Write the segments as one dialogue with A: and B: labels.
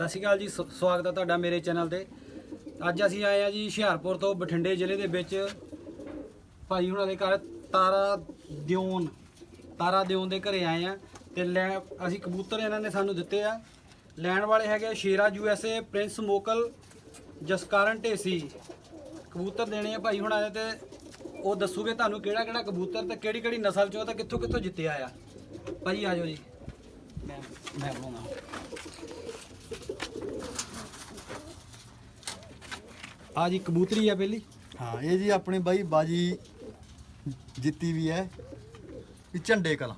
A: ਸਤਿ ਸ਼੍ਰੀ ਅਕਾਲ ਜੀ, ਸ- ਸਵਾਗਤ ਹੈ ਤੁਹਾਡਾ ਮੇਰੇ ਚੈਨਲ ਤੇ। ਅੱਜ ਅਸੀਂ ਆਏ ਆ ਜੀ ਹੁਸ਼ਿਆਰਪੁਰ ਤੋਂ ਬਠਿੰਡੇ ਜ਼ਿਲ੍ਹੇ ਦੇ ਵਿੱਚ। ਭਾਈ ਹੁਣਾਂ ਦੇ ਘਰ ਤਾਰਾ ਦਿਓਨ ਤਾਰਾ ਦਿਓਨ ਦੇ ਘਰੇ ਆਏ ਆ ਤੇ ਲੈ, ਅਸੀਂ ਕਬੂਤਰ ਇਹਨਾਂ ਨੇ ਸਾਨੂੰ ਦਿੱਤੇ ਆ। ਲੈਣ ਵਾਲੇ ਹੈਗੇ ਸ਼ੇਰਾ ਯੂਐਸਏ ਪ੍ਰਿੰਸ ਮੋਕਲ, ਜਸਕਾਰਨ ਢੇਸੀ। ਕਬੂਤਰ ਦੇਣੇ ਆ ਭਾਈ ਹੁਣਾਂ ਨੇ ਤੇ ਉਹ ਦੱਸੂਗੇ ਤੁਹਾਨੂੰ ਕਿਹੜਾ ਕਿਹੜਾ ਕਬੂਤਰ ਤੇ ਕਿਹੜੀ ਕਿਹੜੀ ਨਸਲ ਚੋਂ ਤੇ ਕਿੱਥੋਂ ਕਿੱਥੋਂ ਜਿੱਤਿਆ ਆ। ਭਾਈ ਆਜੋ ਜੀ। ਮੈਂ ਮੈਂ ਬਣਾਉਣਾ ਆ ਜੀ ਕਬੂਤਰੀ ਆ ਪਹਿਲੀ
B: ਹਾਂ ਇਹ ਜੀ ਆਪਣੀ ਬਾਈ ਬਾਜੀ ਜਿੱਤੀ ਵੀ ਹੈ। ਵੀ ਝੰਡੇ ਕਲਾ।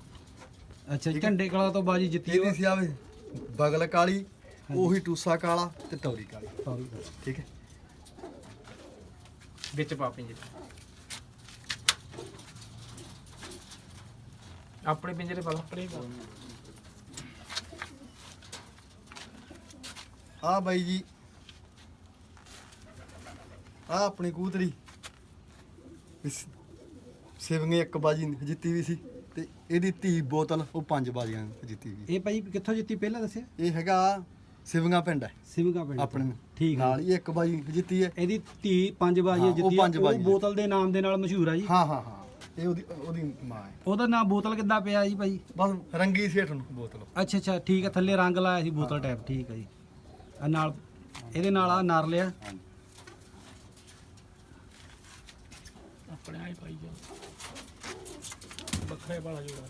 A: ਅੱਛਾ ਝੰਡੇ ਕਲਾ ਤੋਂ ਬਾਜੀ ਜਿੱਤੀ
B: ਇਹਦੀ
A: ਉਹ
B: ਸੀ ਆਵੇ ਬਗਲ ਕਾਲੀ ਉਹੀ ਟੂਸਾ ਕਾਲਾ ਤੇ ਤੌਰੀ ਕਾਲੀ। ਠੀਕ ਹੈ।
C: ਵਿੱਚ ਪਾ ਪਿੰਜਰੇ ਆਪਣੇ ਪਿੰਜਰੇ ਪਾ ਲਾ ਆਪਣੇ
B: ਆ ਬਾਈ ਜੀ ਆ ਆਪਣੀ ਕੂਤਰੀ। ਸੇਵਿੰਗ ਇੱਕ ਬਾਜੀ ਜਿੱਤੀ ਵੀ ਸੀ ਤੇ ਇਹਦੀ ਧੀ ਬੋਤਲ ਉਹ ਪੰਜ ਬਾਜੀਆਂ ਜਿੱਤੀ ਵੀ।
A: ਇਹ ਭਾਈ ਕਿੱਥੋਂ ਜਿੱਤੀ ਪਹਿਲਾਂ ਦੱਸਿਆ?
B: ਇਹ ਹੈਗਾ ਸਿਵੰਗਾ ਪਿੰਡ ਹੈ।
A: ਸਿਵਗਾ ਪਿੰਡ।
B: ਆਪਣੇ
A: ਠੀਕ
B: ਨਾਲ ਹੀ ਇੱਕ ਬਾਜੀ ਜਿੱਤੀ ਹੈ।
A: ਇਹਦੀ ਧੀ ਪੰਜ ਬਾਜੀਆਂ ਜਿੱਤੀ ਉਹ। ਬੋਤਲ ਦੇ ਨਾਮ ਦੇ ਨਾਲ ਮਸ਼ਹੂਰ ਆ ਜੀ।
B: ਹਾਂ ਹਾਂ ਹਾਂ। ਇਹ ਉਹਦੀ ਉਹਦੀ ਮਾਂ ਹੈ।
A: ਉਹਦਾ ਨਾਮ ਬੋਤਲ ਕਿੱਦਾਂ ਪਿਆ ਜੀ ਭਾਈ?
B: ਬਸ ਰੰਗੀ ਸੇਠ ਨੂੰ ਬੋਤਲ।
A: ਅੱਛਾ ਅੱਛਾ ਠੀਕ ਹੈ। ਥੱਲੇ ਰੰਗ ਲਾਇਆ ਸੀ ਬੋਤਲ ਟਾਈਪ ਠੀਕ ਹੈ ਜੀ। ਆ ਨਾਲ ਇਹਦੇ ਨਾਲ ਆ ਨਾਰ ਲਿਆ।
C: ਆਪਣੇ ਆਈ ਪਾਈ ਜਾ ਬੱਖਰੇ ਵਾਲਾ ਜੋੜਾ।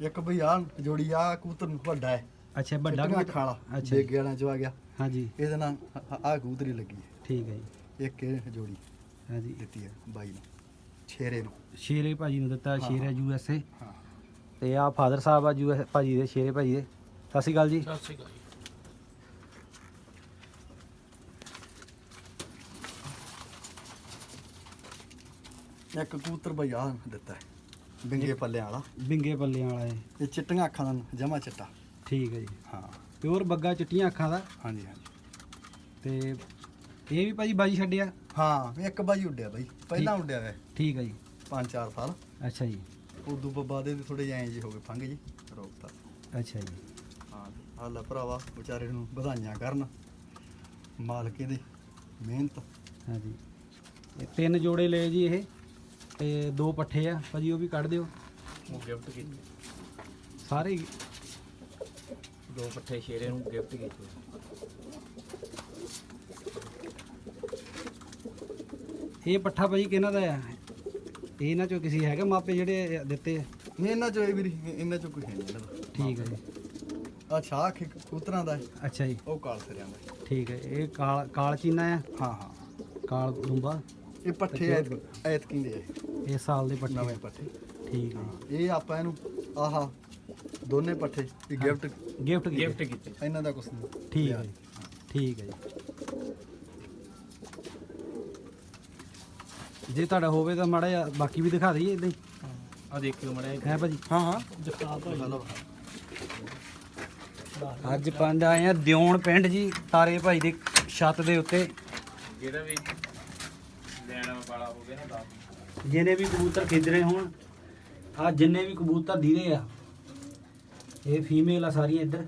B: ਇੱਕ ਬਈ ਆ ਜੋੜੀ ਆ ਕਬੂਤਰ ਨੂੰ ਵੱਡਾ ਹੈ।
A: ਅੱਛਾ ਵੱਡਾ ਕਬੂਤਰ?
B: ਖਾਲਾ
A: ਅੱਛਾ।
B: ਦੇ
A: ਜੀ।
B: ਗਿਆਰਾਂ ਚ ਆ ਗਿਆ।
A: ਹਾਂਜੀ।
B: ਇਹਦੇ ਨਾਲ ਆ ਕਬੂਤਰੀ ਲੱਗੀ ਹੈ।
A: ਠੀਕ ਹੈ ਜੀ।
B: ਇੱਕ ਇਹ ਜੋੜੀ
A: ਹਾਂਜੀ।
B: ਦਿੱਤੀ ਹੈ ਬਾਈ ਨੂੰ ਛੇਰੇ ਨੂੰ।
A: ਸ਼ੇਰੇ ਭਾਜੀ ਨੂੰ ਦਿੱਤਾ ਸ਼ੇਰ ਹੈ। U S A.
B: ਹਾਂ।
A: ਤੇ ਆ ਫਾਦਰ ਸਾਹਿਬ ਆ ਯੂ ਐਸ ਭਾਜੀ ਦੇ ਸ਼ੇਰੇ ਭਾਜੀ ਦੇ। ਸਤਿ ਸ਼੍ਰੀ ਅਕਾਲ ਜੀ।
C: ਸਤਿ ਸ਼੍ਰੀ ਅਕਾਲ ਜੀ।
B: ਇੱਕ ਕਬੂਤਰ ਬਈ ਆ ਦਿੱਤਾ ਹੈ ਬਿੰਗੇ ਪੱਲਿਆਂ ਵਾਲਾ।
A: ਬਿੰਗੇ ਪੱਲਿਆਂ ਵਾਲਾ ਇਹ।
B: ਇਹ ਚਿੱਟੀਆਂ ਅੱਖਾਂ ਦਾ ਜਮਾ ਚਿੱਟਾ।
A: ਠੀਕ ਹੈ ਜੀ।
B: ਹਾਂ।
A: ਪਿਓਰ ਬੱਗਾ ਚਿੱਟੀਆਂ ਅੱਖਾਂ ਦਾ।
B: ਹਾਂਜੀ ਹਾਂਜੀ।
A: ਤੇ ਇਹ ਵੀ ਭਾਜੀ ਬਾਜੀ ਛੱਡਿਆ?
B: ਹਾਂ ਇੱਕ ਬਾਈ ਉੱਡਿਆ ਬਾਈ। ਪਹਿਲਾਂ ਉੱਡਿਆ ਵੇ
A: ਠੀਕ ਹੈ ਜੀ।
B: 5-4 ਸਾਲ।
A: ਅੱਛਾ ਜੀ।
B: ਉਦੋਂ ਬਾਅਦ ਇਹਦੇ ਥੋੜੇ ਜਿਹੇ ਐਂ ਜਿਹੇ ਹੋ ਗਏ ਫੰਗ ਜੀ ਰੋਕਤਾ।
A: ਅੱਛਾ ਜੀ।
B: ਹਾਂ ਹਾਲਾ ਭਰਾਵਾ ਵਿਚਾਰੇ ਨੂੰ ਵਧਾਈਆਂ ਕਰਨ। ਮਾਲਕ ਇਹਦੇ ਮਿਹਨਤ।
A: ਹਾਂਜੀ। ਇਹ ਤਿੰਨ ਜੋੜੇ ਲਏ ਜੀ ਇਹ ਤੇ ਦੋ ਪੱਠੇ ਆ। ਭਾਜੀ ਉਹ ਵੀ ਕੱਢ ਦਿਓ।
C: ਉਹ ਗਿਫਟ ਕੀਤੀ।
A: ਸਾਰੇ ਹੀ।
C: ਦੋ ਪੱਠੇ ਸ਼ੇਰੇ ਨੂੰ ਗਿਫਟ ਕੀਤੇ।
A: ਇਹ ਪੱਠਾ ਭਾਜੀ ਕਿਹਨਾਂ ਦਾ ਆ? ਇਹ ਇਹਨਾਂ ਚੋਂ ਕਿਸੇ ਹੈਗਾ? ਮਾਪੇ ਜਿਹੜੇ ਦਿੱਤੇ ਆ?
B: ਨਹੀਂ ਇਹਨਾਂ ਚੋਂ ਇਹ ਵੀ ਨਹੀਂ- ਇਹਨਾਂ ਚੋਂ ਕੋਈ ਹੈ ਨਹੀਂ ਇਹਨਾਂ ਦਾ।
A: ਠੀਕ ਹੈ ਜੀ।
B: ਆ ਸ਼ਾਖ ਇੱਕ ਕਬੂਤਰਾਂ ਦਾ ਹੈ,
A: ਅੱਛਾ ਜੀ।
B: ਉਹ ਕਾਲ ਸਿਰਿਆਂ ਦਾ ਹੈ।
A: ਠੀਕ ਹੈ ਇਹ ਕਾਲ ਕਾਲ ਚੀਨਾ ਆ?
B: ਹਾਂ ਹਾਂ।
A: ਕਾਲ ਦੁੰਬਾ?
B: ਇਹ ਪੱਠੇ ਐਤ ਐਤ ਕਿੰਦੇ ਆ।
A: ਇਹ ਸਾਲ ਦੇ ਪੱਠੇ।
B: ਨਵੇਂ ਪੱਠੇ।
A: ਠੀਕ ਹੈ।
B: ਇਹ ਆਪਾਂ ਇਹਨੂੰ ਆਹਾ ਦੋਨੇ ਪੱਠੇ ਇਹ ਗਿਫਟ
A: ਗਿਫਟ
C: ਗਿਫਟ ਕੀਤੇ।
B: ਇਹਨਾਂ ਦਾ ਕੁਛ ਨਹੀਂ।
A: ਠੀਕ ਹੈ ਜੀ। ਠੀਕ ਹੈ ਜੀ। ਜੇ ਤੁਹਾਡਾ ਹੋਵੇ ਤਾਂ ਮਾੜਾ ਜਿਹਾ ਬਾਕੀ ਵੀ ਦਿਖਾ ਦਈਏ ਇਦਾਂ ਹੀ।
C: ਆ ਦੇਖਿਓ ਮੜਿਆ
A: ਹੈ ਭਾਜੀ?
B: ਹਾਂ ਹਾਂ।
C: ਦਿਖਾ
B: ਚਲੋ
A: ਅੱਜ ਪੰਜ ਆਏ ਆ ਦਿਉਣ ਪਿੰਡ ਜੀ ਤਾਰੇ ਭਾਈ ਦੀ ਛੱਤ ਦੇ ਉੱਤੇ।
C: ਜਿਹੜਾ ਵੀ ਲੈਣ ਵਾਲਾ ਹੋਵੇ ਨਾ ਦੱਸ
A: ਜਿਹਨੇ ਵੀ ਕਬੂਤਰ ਖਿੱਦਰੇ ਹੋਣ ਆ ਜਿੰਨੇ ਵੀ ਕਬੂਤਰ ਦੀਦੇ ਆ ਇਹ ਫੀਮੇਲ ਆ ਸਾਰੀਆਂ ਇੱਧਰ।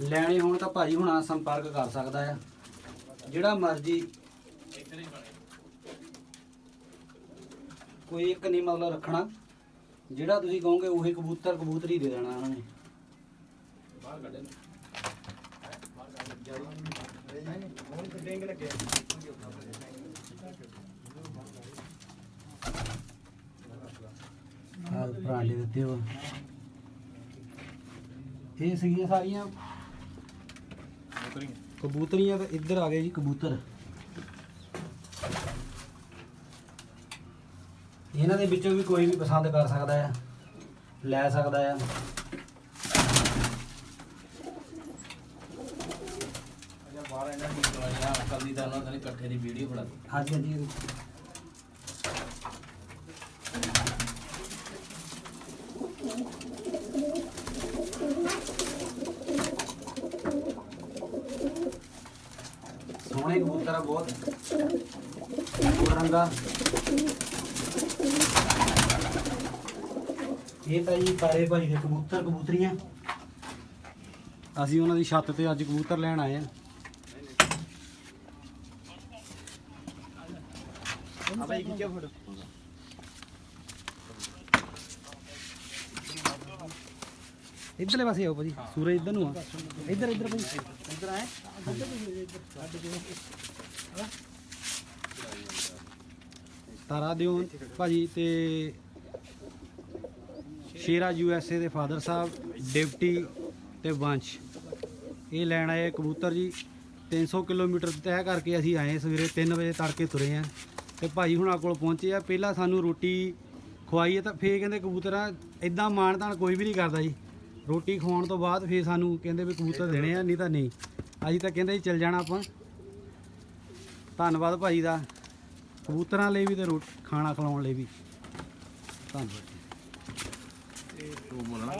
A: ਲੈਣੇ ਹੋਣ ਤਾਂ ਭਾਜੀ ਹੁਣਾ ਸੰਪਰਕ ਕਰ ਸਕਦਾ ਆ। ਜਿਹੜਾ ਮਰਜ਼ੀ। ਕੋਈ ਇੱਕ ਨਹੀਂ ਮਤਲਬ ਰੱਖਣਾ। ਜਿਹੜਾ ਤੁਸੀਂ ਕਹੋਗੇ ਉਹੀ ਕਬੂਤਰ ਕਬੂਤਰੀ ਦੇ ਦੇਣਾ ਉਹਨਾਂ ਨੇ।
C: ਬਾਹਰ ਕੱਢੇ
A: ਆਹ ਪਰਾਂਡੇ ਦਿੱਤੇ ਹੋ ਇਹ ਸੀਗੀਆਂ ਸਾਰੀਆਂ।
C: ਉਤਰੀਆਂ
A: ਕਬੂਤਰੀਆਂ ਤਾਂ ਇੱਧਰ ਆ ਗਏ ਜੀ, ਕਬੂਤਰ। ਇਹਨਾਂ ਦੇ ਵਿੱਚੋਂ ਵੀ ਕੋਈ ਵੀ ਪਸੰਦ ਕਰ ਸਕਦਾ ਆ ਲੈ ਸਕਦਾ ਆ
C: ਅਜਾ ਬਾਹਰ ਇਹਨਾਂ ਦੀ ਦਵਾਈਆਂ ਕੱਲ ਦੀ ਤਾਂ ਉਹਨਾਂ ਨੇ ਇਕੱਠੇ ਦੀ ਵੀਡੀਓ ਬਣਾ
A: ਹਾਂਜੀ ਹਾਂਜੀ। ਸੋਹਣੇ ਕਬੂਤਰ ਆ ਬਹੁਤ। ਰੰਗਾ। ਇਹ ਤਾਂ ਜੀ ਤਾਰੇ ਭਾਈ ਦੇ ਕਬੂਤਰ ਕਬੂਤਰੀਆਂ। ਅਸੀਂ ਉਹਨਾਂ ਦੀ ਛੱਤ ਤੇ ਅੱਜ ਕਬੂਤਰ ਲੈਣ ਆਏ ਆ। ਇੱਧਰਲੇ ਪਾਸੇ ਆਓ ਭਾਜੀ। ਸੂਰਜ ਇੱਧਰ ਨੂੰ ਆ। ਇੱਧਰ ਇੱਧਰ ਭਾਜੀ ਇੱਧਰ ਆਏ। ਤਾਰਾ ਦਿਓ। ਭਾਜੀ ਤੇ ਸ਼ੇਰਾ ਯੂ ਐਸ ਏ ਦੇ ਫਾਦਰ ਸਾਹਿਬ, ਡਿਪਟੀ ਤੇ ਵੰਸ਼। ਇਹ ਲੈਣ ਆਏ ਕਬੂਤਰ ਜੀ। 300 ਕਿਲੋਮੀਟਰ ਤੈਅ ਕਰਕੇ ਅਸੀਂ ਆਏ ਸਵੇਰੇ 3 ਵਜੇ ਤੜਕੇ ਤੁਰੇ ਆ। ਤੇ ਭਾਈ ਹੁਣਾਂ ਕੋਲ ਪਹੁੰਚੇ ਆ। ਪਹਿਲਾਂ ਸਾਨੂੰ ਰੋਟੀ ਖਵਾਈ ਹੈ ਤਾਂ ਫੇਰ ਕਹਿੰਦੇ ਕਬੂਤਰਾਂ ਇਦਾਂ ਮਾਣ ਤਾਣ ਕੋਈ ਵੀ ਨਹੀਂ ਕਰਦਾ ਜੀ। ਰੋਟੀ ਖਵਾਉਣ ਤੋਂ ਬਾਅਦ ਫੇਰ ਸਾਨੂੰ ਕਹਿੰਦੇ ਵੀ ਕਬੂਤਰ ਦੇਣੇ ਆ, ਨਹੀਂ ਤਾਂ ਨਹੀਂ। ਅਸੀਂ ਤਾਂ ਕਹਿੰਦੇ ਜੀ ਚੱਲ ਜਾਣਾ ਆਪਾਂ। ਧੰਨਵਾਦ ਭਾਈ ਦਾ। ਕਬੂਤਰਾਂ ਲਈ ਵੀ ਤੇ ਰੋ ਖਾਣਾ ਖਿਲਾਉਣ ਲਈ ਵੀ। ਧੰਨਵਾਦ
C: ਤੂੰ ਬੋਲਣਾ।